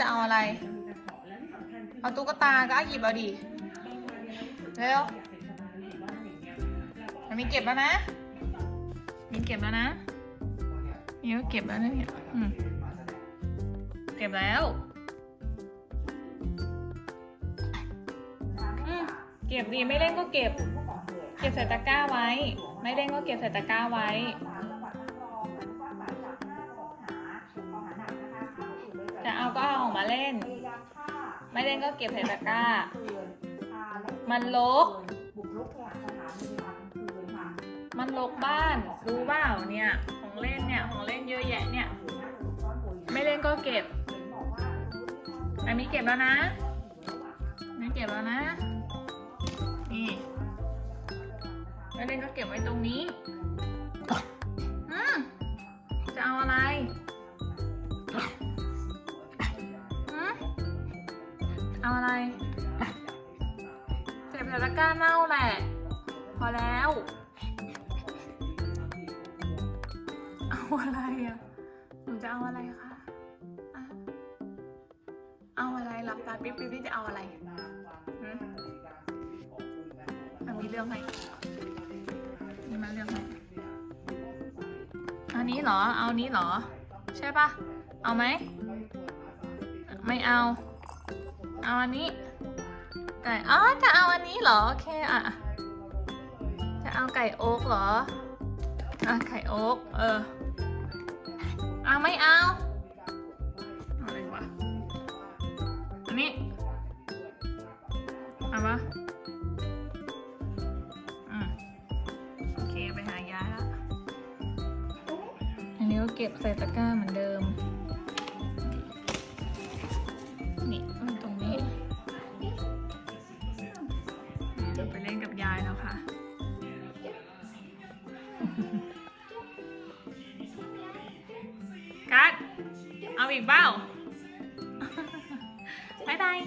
จะเอาอะไร เอาตุ๊กตาก็หยิบเอาดิเร็วมันมีเก็บแล้วนะมีเก็บแล้วนะนี่ก็เก็บแล้วนะเนี่ยเก็บแล้วเก็บดีไม่เล่นก็เก็บ เก็บใส่ตะกร้าไว้ ไม่เล่นก็เก็บใส่ตะกร้าไว้ มาเล่น ไม่เล่นก็เก็บใส่ตะกร้า มันลก มันลกบ้าน รู้เปล่าเนี่ย ของเล่นเนี่ย ของเล่นเยอะแยะเนี่ย ไม่เล่นก็เก็บอันนี้เก็บแล้วนะอันนี้เก็บแล้วนะ นี่ไม่เล่นก็เก็บไว้ตรงนี้ อืมจะเอาอะไร เอาอะไรเก็บใส่ตะกร้าเน่าแหละ พอแล้ว เอาอะไรอะ หนูจะเอาอะไรคะอะเอาอะไรหลับตาปิ๊บปิ๊บนี่จะเอาอะไรหืมมันมีเรื่องไหมมีมาเรื่องไหมอันนี้เหรอ เอานี้เหรอ ใช่ปะเอาไหม ไม่เอา เอาอันนี้ไก่อ๋อจะเอาอันนี้เหรอโอเคอะจะเอาไก่โอ๊กเหรออะไก่โอ๊กเอออาไม่เอาอะไรวะอันนี้เอาปะอืมโอเคไปหายาแล้วอันนี้ก็เก็บใส่ตะกร้าเหมือนเดิม จะไปเล่นกับยายแล้วค่ะ กัด เอาอีกเบ้าบายบาย